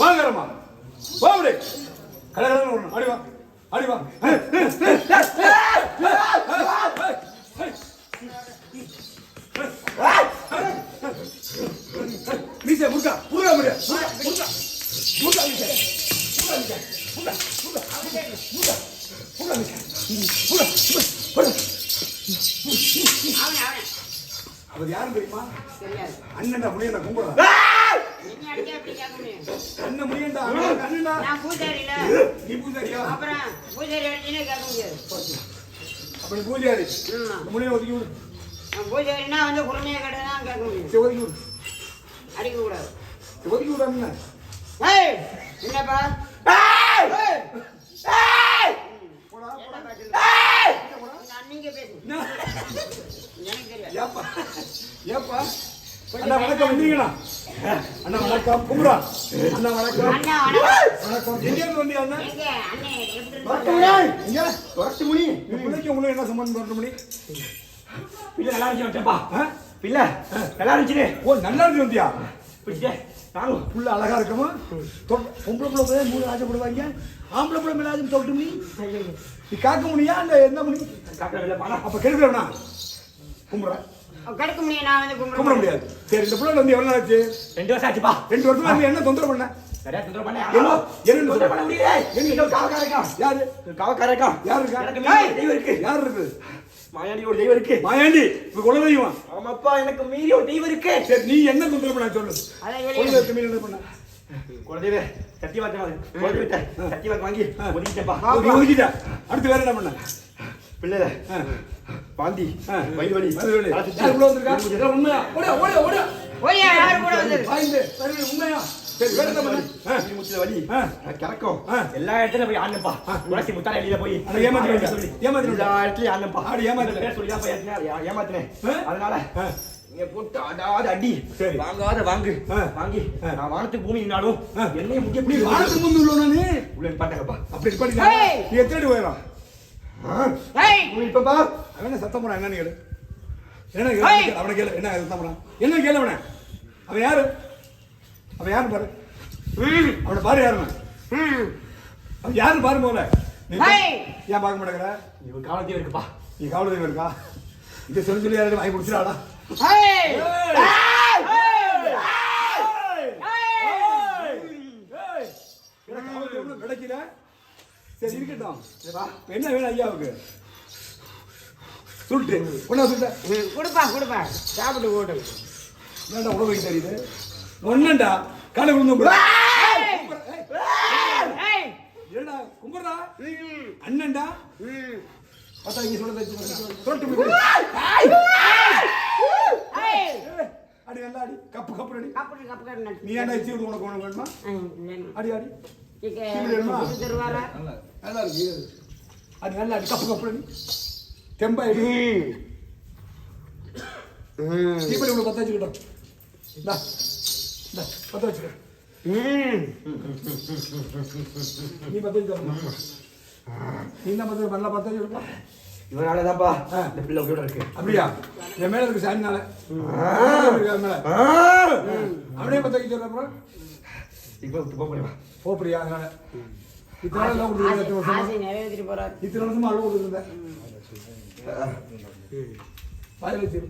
வாங்கறமா? வா அப்படி கலகலன்னு வரணும் அடி வா. அடி வா. மீசை முருகா முருகா முடியா முருகா முருகா மீசை முருகா மீசை முருகா முருகா முருகா முருகா மீசை முருகா முருகா அவர் யாரும் தெரியுமா? தெரியாது. அண்ணன்டா முடியண்டா கும்பிடுறா என்ன அடிச்சா முடியண்டா அண்ணன்டா நான் பூஜாரில நீ பூஜாரியா அப்புறம் பூஜாரி அடிச்சுன்னு கேட்க முடியாது அப்படி பூஜாரி ஆமா. முடிய ஒதுக்கி விடு. நான் பூஜாரினா வந்து குழந்தைய கேட்டு தான் கேட்க முடியும் சரி, ஒதுக்கி விடு. அடிக்க கூடாது. ஒதுக்கி விடு அண்ணன் ஏய் என்னப்பா? ஏய்! போடா? உங்க அண்ணிங்க பேசு. எனக்கு தெரியாது. ஏப்பா? ஏப்பா? அண்ணா வணக்கம் வந்தீங்களா? அண்ணா வணக்கம். கும்பிடா அண்ணா வணக்கம். அண்ணா வணக்கம். எங்க இருந்து வந்தீங்க அண்ணா? எங்க அண்ணே எப்படி வரட்டு மணி பிள்ளைக்கு உங்களுக்கு என்ன சம்பந்தம் வரட்டு மணி பிள்ளை நல்லா இருந்துச்சு வச்சப்பா ஆ? பிள்ளை நல்லா இருந்துச்சு ஓ நல்லா இருந்து வந்தியா? பிடிச்சிட்டே. நானும் புள்ள அழகா இருக்குமா? பொம்பளை பிள்ளை போய் மூணு ஆசைப்படுவாங்க ஆம்பளை பிள்ளை மேலே ஆசை தொட்டு மணி நீ காக்க முடியா இல்ல என்ன மணி பாடா அப்ப கேட்கலண்ணா கும்பிடுறேன் கடுக்க முடியும் நான் வந்து கும்பிட முடியாது. சரி இந்த பிள்ளை வந்து எவ்வளவு ஆச்சு? ரெண்டு வருஷம் ஆச்சுப்பா. ரெண்டு வருஷமா வந்து என்ன தொந்தரவு பண்ண? நிறைய தொந்தரவு பண்ண? என்ன? என்ன தொந்தரவு? பண்ண முடியல எங்க காவக்கார இருக்கான். யாரு? காவக்கார யாரு இருக்கா தெய்வம் யார் இருக்கு? மாயாண்டி ஒரு தெய்வம் இருக்கு. மாயாண்டி இப்ப குலதெய்வம். ஆமாப்பா எனக்கு மீறி ஒரு தெய்வம் இருக்கு. சரி நீ என்ன தொந்தரவு பண்ண சொல்லு. மீறி என்ன பண்ண? குலதெய்வ சத்தி வாங்க குலதெய்வத்தை சத்தி வாங்க வாங்கி ஒதுக்கிட்டப்பா. அடுத்து வேற என்ன பண்ண? பிள்ளைல பாந்தி. வயிறு வலி. யார் உள்ள வந்திருக்கா? இதெல்லாம் உண்மையா? ஓடியா, ஓடியா, ஓடியா. ஓய்யா யாரு கூட வலி, உண்மையா? பண்ண? எல்லா இடத்துலயும் போய் ஆடணும்ப்பா துளசி முத்தார வெளியில போய் ஏமாத்தி. சொல்லி ஏமாத்தி. எல்லா இடத்துலயும் ஆடி ஏமாத்தி சொல்லி தான் ஏமாத்தினேன்? அதனால. நீங்க போட்டு அடாத அடி சரி. வாங்காத வாங்கு ஆ. வாங்கி. நான் வானத்துக்கு பூமி நின்னாலும் ஆ. என்னைய முக்கிய வானத்துக்கு முந்து உள்ளவனா நீ? உள்ள பாட்டாங்கப்பா அப்படி. நீ எத்தனை அடி ஏய் இப்பப்பா, அவன் என்ன சத்தம் போடுறான்? என்னன்னு கேளு. என்ன கேளு? அவனை கேளு. என்ன சத்தம் போடுறான்? என்ன கேளு அவனை? அவன் யாரு? அவன் யாரு பாரு. அவனை பாரு யாருன்னு. ம் அவன் யாரு பாரு ஏய். ஏன் பார்க்க மாட்டேங்கிற? இவன் காலத்தையும் இருக்குப்பா நீ கவலை தெய்வம் இருக்கா இதை சொல்லி சொல்லி யாரும் வாங்கி குடிச்சிடாடா ஏய் கிடைக்கல சரி இருக்கட்டும். என்ன வேணும் ஐயாவுக்கு? சுட்டு ஒன்னா சுட்ட கொடுப்பா கொடுப்பா. சாப்பிட்டு போட்டு. என்னடா வைக்க தெரியுது? ஒன்னண்டா காலை விழுந்து ஏடா கும்பிடுறா? அண்ணன்டா? பார்த்தா இங்க சொல்ல ஏய்! அடி நல்லா அடி. கப்பு கப்பு அடி. கப்பு கப்பு நீ ஏன்டா விடு உனக்கு உனக்கு வேணுமா? அடி அடி. நல்லா இருக்கு அது நல்லா அடி கப்பு கப்பு தெம்பா அடி தீபடி உனக்கு பத்த வச்சுக்கிட்டோம். பத்த வச்சுக்க. நீ பத்த நீ என்ன பத்த நல்லா பத்த வச்சுருப்பா இவனாலதான்ப்பா ஆ. இந்த பிள்ளை உயிரோட இருக்கு. அப்படியா? என் மேல இருக்கு சாமினால அவனே பத்த இப்போ போப்படியா அதனால. இத்தனை ஆசை நிறைவேற்றிட்டு போறாரு. இத்தனை வருஷமா அழுவ கொடுத்துருந்தேன் வச்சிரு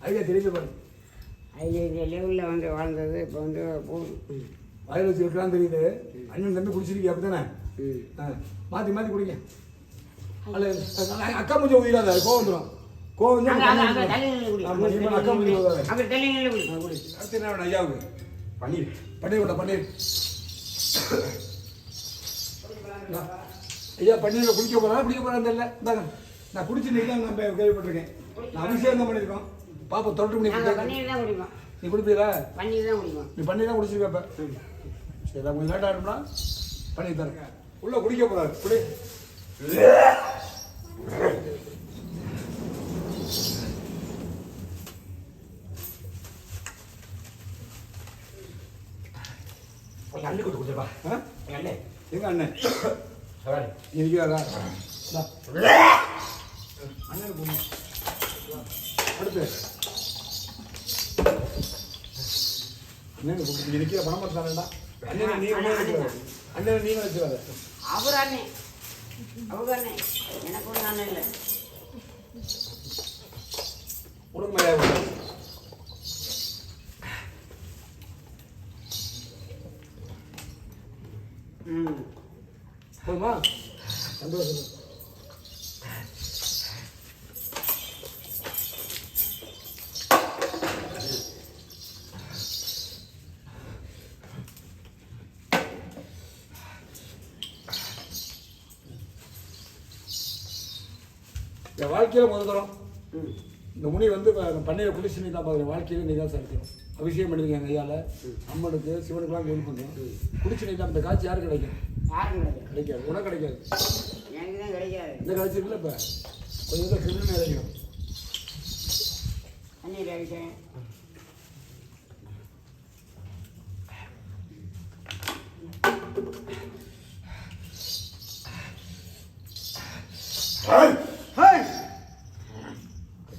ஐயா தெரியுது பாரு. ஐயா இந்த லெவலில் வந்து வாழ்ந்தது. இப்போ வந்து போதும் வாயில் வச்சு தெரியுது. அண்ணன் தம்பி குடிச்சிருக்கீங்க அப்படித்தானே? ம். ஆ, மாத்தி மாத்தி குடிங்க. அல்ல அக்கா கொஞ்சம் உயிராத கோவம் வந்துடும் கோவம் அக்கா வேணும் ஐயாவுக்கு? பன்னீர். பன்னீர் விட பன்னீர். ஐயா பன்னீர் குடிக்க போறா? குடிக்க போறான்னு தெரியல. இந்தாங்க. நான் குடிச்சு நீங்க நம்ம கேள்விப்பட்டிருக்கேன். நான் அபிஷேகம் பண்ணியிருக்கோம். பாப்பா தொட்டு. பன்னீர் தான் குடிப்போம். நீ குடிப்பீரா பன்னீர் தான் குடிப்போம். நீ பண்ணி தான் குடிச்சிருக்க இப்ப சரி கொஞ்சம் லேட் ஆகிடும்னா பண்ணி தரேன். உள்ள குடிக்க போறாரு. குடி எங்க அண்ணன் கொடுத்து கொடுத்துருப்பா ஆ? எங்க அண்ணன் அண்ணன் நீ இருக்கிறாரா இந்தா. அண்ணனுக்கு பொண்ணு அடுத்து. பொண்ணு நீ நிற்கிற பணம் பார்த்தானேடா அண்ணனை நீ ஒண்ணே வச்சுக்காத அண்ணனை நீ வச்சுக்காத அவர் அண்ணே அவங்க அண்ணே எனக்கு ஒன்றும் அண்ணன் இல்லை உனக்கு மரியாதை ம் போதுமா சந்தோஷம் என் வாழ்க்கையில முதல் தரம். இந்த முனி வந்து பண்ணையில் குளிச்சு நீ தான் பார்க்குறேன் வாழ்க்கையில நீ தான் சரிக்கணும் அபிஷேகம் பண்ணிருக்கேன் எங்கள் ஐயால. அம்மனுக்கு சிவனுக்குலாம் கோயில் பண்ணுறோம் குளிச்சு நீ தான் இந்த காட்சி யாருக்கு கிடைக்கும்? கிடைக்காது. உனக்கு கிடைக்காது. எனக்கு தான் கிடைக்காது. இந்த காட்சி இருக்குல்ல இப்போ கொஞ்சம் இறங்கிடும் தண்ணீர் அடிச்சேன்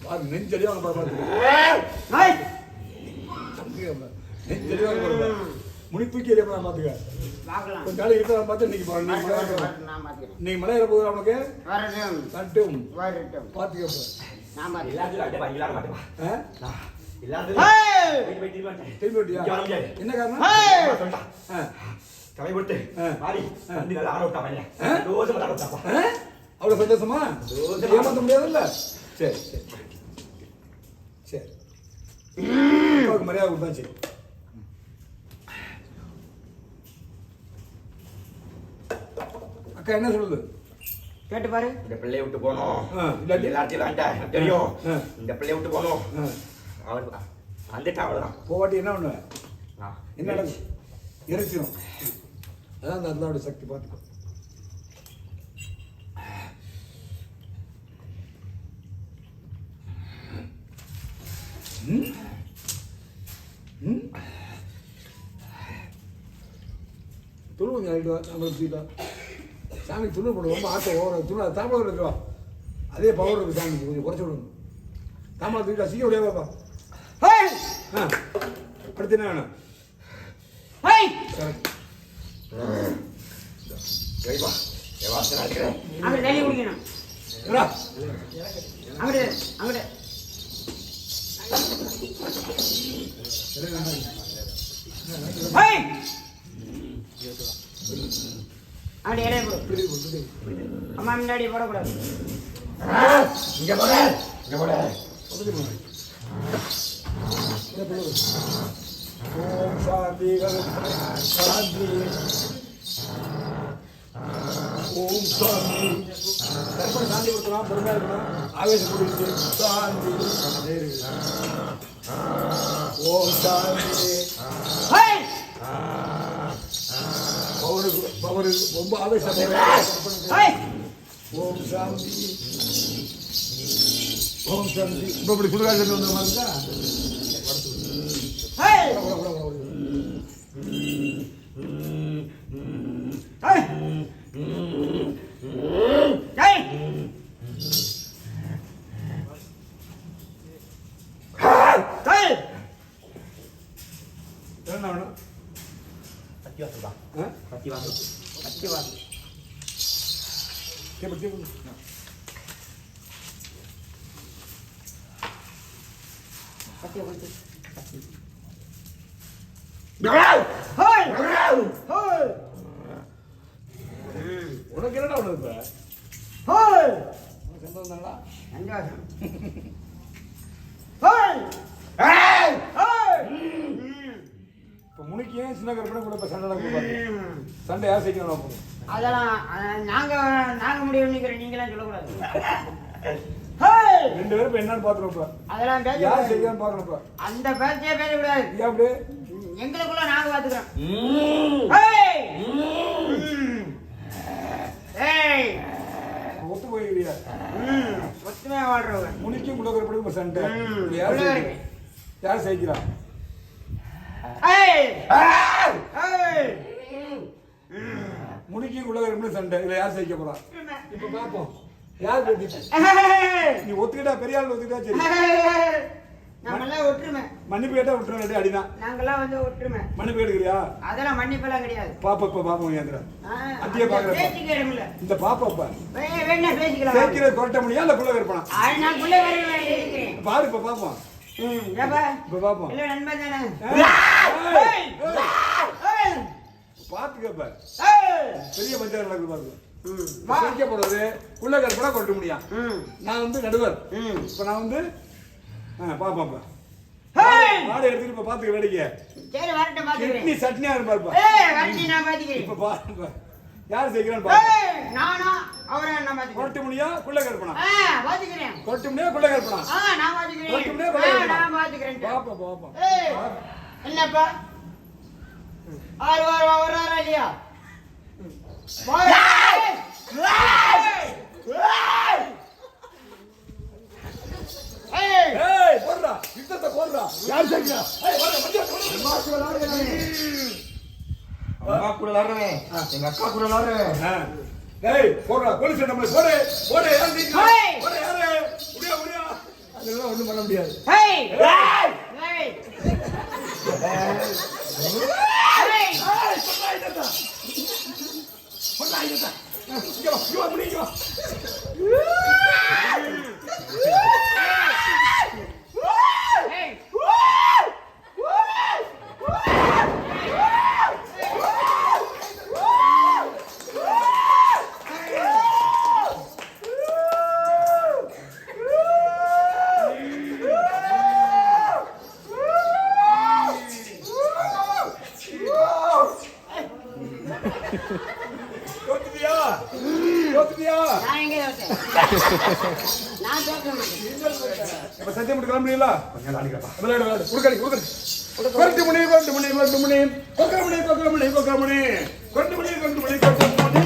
பாரு நெஞ்சடியாக பாரு பாரு. ஹாய்! நெஞ்சடியாக பாரு பாரு. முனி தூக்கி எறிய போகிறேன் பார்த்துக்க கொஞ்ச நாள் இருக்கிறத பார்த்து இன்னைக்கு பாரு நீ வரட்டும், ஏற போகிற அவனுக்கு வரட்டும். தட்டும் வரட்டும். முடியாது. என்ன காரணம்? கவை போட்டு. வந்து நல்லா ஆட விட்டா பையன். சந்தோஷமா ஆட விட்டாப்பா. ஆ? அவ்வளோ சந்தோஷமா? சந்தோஷமா. ஏமாத்த முடியாதுல்ல? சரி சரி. சரி. மரியாதை கொடுத்தாச்சு அக்கா என்ன சொல்லுது கேட்டு பாரு இந்த பிள்ளைய விட்டு இல்லாட்டி? எல்லாத்தையும் வேண்டாம், தெரியும். இந்த பிள்ளைய விட்டு போகணும். ஆ, அவன் வந்துட்டான் அவ்வளவுதான். போவாட்டி என்ன பண்ணுவ ஆ. என்ன நடக்கும் இறைச்சிடும் அதான் அந்த அல்லாவுடைய சக்தி பார்த்துக்கோ ம்? ம்? துணு கொஞ்சம் ஆகிட்டு வா நம்மளுக்கு சீட்டா சாமி துணு போடுவோம் ரொம்ப ஆட்டம் ஓர துணு அது தாம்பரம் இருக்குவா அதே பவர் இருக்கு சாமிக்கு கொஞ்சம் குறைச்சி விடணும் தாம்பரம் தூக்கிட்டா சீக்கிரம் விடையா பாப்பா! ஆ அடுத்து என்ன வேணும்? ஹேய்! கரெக்ட் சரி வா. என் வாசனை அடிக்கிறேன். அங்கிட்டு தண்ணி குடிக்கணும் ஏடா அங்கிட்டு அங்கிட்டு ஹேய்! அங்கிட்டு இலைய போடு அம்மா முன்னாடி போடக்கூடாது இங்க போடு. இங்க போடு. ஓம் சாந்தி சாந்தி ஓம் சாந்தி கற்பனை சாந்தி கொடுக்கலாம் பொறுமையா இருக்கணும் ஆவேசம் கொடுத்து சாந்தி ஓம் சாந்தி ஹேய்! பவருக்கு பவருக்கு ரொம்ப ஆவேசம் ஹேய்! ஓம் சாந்தி ஓம் சாந்தி இப்போ இப்படி சுடுகாடு ஹேய்! ஹேய்! ஹேய்! என்ன வேணும்? கத்தி வாசல் தான். ஆ? கத்தி வாசல். கேப்ப கேப்ப கத்தியை கொடுத்து. உனக்கு என்னடா ஒன்று இப்ப ஹேய்! உனக்கு சந்தோஷம் தானடா சந்தோஷம். ஹேய்! ஏய்! ஹேய்! ம். இப்போ முனிக்கு ஏன் சின்ன கற்பனை கூட இப்போ சண்டை நடக்குது பாரு. ம். சண்டை யார் செய்யணும் போதும் அதெல்லாம் அஹ், நாங்க நாங்க முடிவு பண்ணிக்கிறோம் நீங்களாம் சொல்லக்கூடாது! ரெண்டு பேரும் இப்போ என்னன்னு பார்த்துருவோம் இப்போ. அதெல்லாம் யார் செய்யணும் பார்க்கணும் இப்போ. அந்த பேச்சே பேசக்கூடாது. ஏன் அப்படி? எங்களுக்குள்ள நாங்க பாத்துக்கிறோம்! ஒத்து போயிருக்கியா ம். ஒத்துமையா வாழ்றவங்க. முனிக்கும் இப்போ சண்டை. யார் உள்ள செய்கிறா? இருக்கு. யார் செய்கிறா ஹேய்! ஹேய்! ம். முனிக்கும் குலகரப்படி சண்டை. இதில் யார் செய்ய போறா? இப்போ பார்ப்போம் யார்! நீ ஒத்துக்கிட்டா பெரிய ஆள் ஒத்துக்கிட்டா சரி! நாங்கெல்லாம் ஒற்றுமை. மன்னிப்பு கேட்டா விட்டுருவேன் அடிதான் நாங்கெல்லாம் வந்து ஒற்றுமை. மன்னிப்பு கேட்டுக்கிறியா? அதெல்லாம் மன்னிப்பெல்லாம் கிடையாது. பாப்பா இப்ப பாப்போம் ஏந்திர அத்தியே இந்த பாப்பா இப்ப வே- வேணா பேசிக்கலாம். சேர்க்கிறது கொரட்ட முடியா இல்ல புள்ள இருப்பானா அது நான் பிள்ளை வரை இருக்கிறேன் பாரு இப்ப பாப்போம். ம் ஏப்பா இப்ப பாப்போம் இல்லை நண்பன் தானே? ஏய். பெரிய பஞ்சாயத்து நடக்குது பாருங்க. ம், வா. சேர்க்க போறது புள்ள கற்பனா கொட்ட முடியும் ம், நான் வந்து நடுவர். ம். இப்ப நான் வந்து ஆ, பாப்பா இப்ப ஏய். மாடு எடுத்துட்டு இப்ப பாத்துக்க வேடிக்கை. சரி வரட்டும் பாத்துக்கிறேன். சட்னியா இருப்பாருப்பா நான் பாத்துக்கிறேன். இப்ப பாருங்க யார் ஏய் நானா? அவரை பாத்துக்கிறேன் கொட்ட முடியா குள்ள கற்பனா? ஆ பாத்துக்கிறேன் கொட்ட முடியா குள்ள கற்பனா? ஆ நான் பாத்துக்கிறேன் கொட்டும்னே ஆ, கொட்டும்னே. நான் பாத்துக்கிறேன் பாப்பா பாப்பா ஏய் என்னப்பா? ஆறு இல்லையா வாரா. ஏய். ஏய் போடுறா. யுத்தத்தை போடுறா. யார் செய்கிறா அம்மா கூட விளாடுறேன் எங்க அக்கா கூட விளாடுறேன் ஏய் போடுறா போலீஸ் நம்மள போடு போடு யார் ஏய். போடு யாரு? முடியா முடியா அதெல்லாம் ஒண்ணும் பண்ண முடியாது. ஏய்! ஏய்! ஏய்! ஏய்! ஏய்! போடுறா இதத்தா போடுறா இதத்தா இங்க வா இங்க வா முடி இங்க வா ஏய் தோத்துட்டியா தோத்துட்டியா நான் எங்க தோத்தேன் நான் தோக்க மாட்டேன் இப்ப சத்தியம் மட்டும் கிளம்புறீங்களா விளையாடு விளையாடு குடுக்கடி குடுக்கடி கொரட்டு மணி கொரட்டு மணி கொரட்டு மணி கொக்கர மணி கொக்கர மணி கொக்கர மணி கொரட்டு மணி கொரட்டு மணி கொக்கர மணி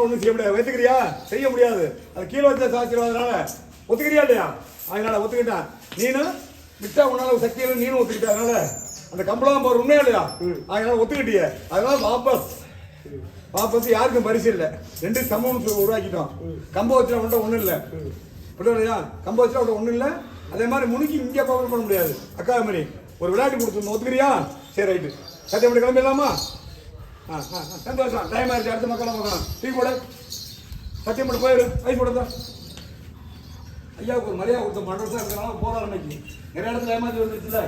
வரைக்கும் ஒன்றும் செய்ய முடியாது. ஒத்துக்கிறியா செய்ய முடியாது. அது கீழே வச்ச சாச்சிருவதனால ஒத்துக்கிறியா இல்லையா? அதனால ஒத்துக்கிட்டான். நீனும் விட்டா உன்னால சக்தி இல்லை நீனும் ஒத்துக்கிட்ட. அதனால அந்த கம்பளம் போற உண்மையா இல்லையா? அதனால ஒத்துக்கிட்டிய. அதனால வாபஸ். வாபஸ் யாருக்கும் பரிசு இல்லை. ரெண்டு சமம் உருவாக்கிட்டோம். கம்ப வச்சுனா ஒன்றும் ஒன்றும் இல்லை. இல்லையா? கம்ப வச்சுனா ஒன்றும் ஒன்றும் இல்லை. அதே மாதிரி முனிக்கு இங்கே பவர் பண்ண முடியாது. அக்கா மாதிரி ஒரு விளையாட்டு கொடுத்துருந்தோம் ஒத்துக்கிறியா? சரி ரைட்டு. சத்தியம் கிளம்பிடலாமா? சந்தோஷம். டைம் ஆயிடுச்சு. அடுத்த மக்கள் பார்க்கலாம் டீ போட. சத்தியம் பண்ணி போயிரு ஐஸ் போடுறதா ஐயாவுக்கு ஒரு மரியாதை கொடுத்த மண்டபம் இருக்கிறனால போறாரு இன்னைக்கு. நிறைய இடத்துல ஏமாத்தி வந்துருச்சுல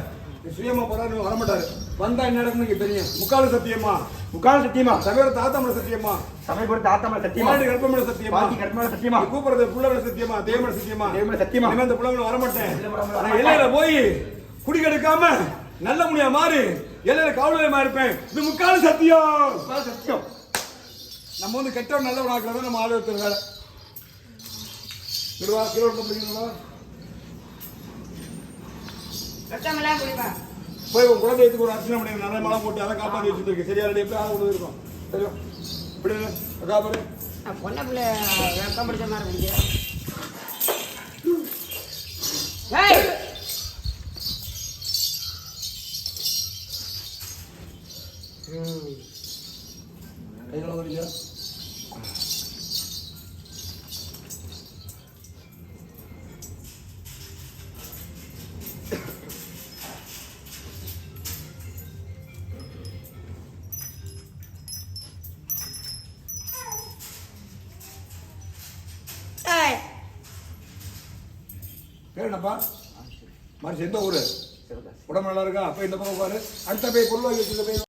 சுயமா போறாரு வரமாட்டாரு வந்தா என்ன நடக்கும் தெரியும். முக்கால் சத்தியமா முக்கால் சத்தியமா சமையல தாத்தாமல சத்தியமா சமயபுரத்து ஆத்தாமல சத்தியமா மாடு கர்ப்பமல சத்தியமா பாக்கி கர்மல சத்தியமா கூப்பிடுறது புள்ளவள சத்தியமா தேவமல சத்தியமா தேவமல சத்தியமா. இனிமே இந்த புள்ளவள வரமாட்டேன். எல்லையில போய் குடி கெடுக்காம நல்ல முடியா மாறி. எல்லையில காவலமா இருப்பேன். இது முக்கால் சத்தியம். முக்கால் சத்தியம். நம்ம வந்து கெட்டவன் நல்லவன் ஆக்குறத நம்ம ஆளு ஒருத்தர் வேலை கிலோவா கிலோ போய் உன் குழந்தைக்கு ஒரு அர்ச்சனை பண்ணி நல்ல மலம் போட்டு அதை காப்பாற்றி வச்சுருக்கு சரியா ரெடி எப்படி கொண்டு இருக்கும்? சரியா இப்படி காப்பாடு பொண்ணை பிள்ளை வெக்கம் பிடிச்ச மாதிரி கைகளை வரீங்க ஏய். பேர் என்னப்பா? மனுஷன் எந்த ஊரு? உடம்பு நல்லா இருக்கா? அப்ப இந்த பக்கம் பாரு அடுத்த போய் பொருள் வாங்கி வச்சுருக்க போய்.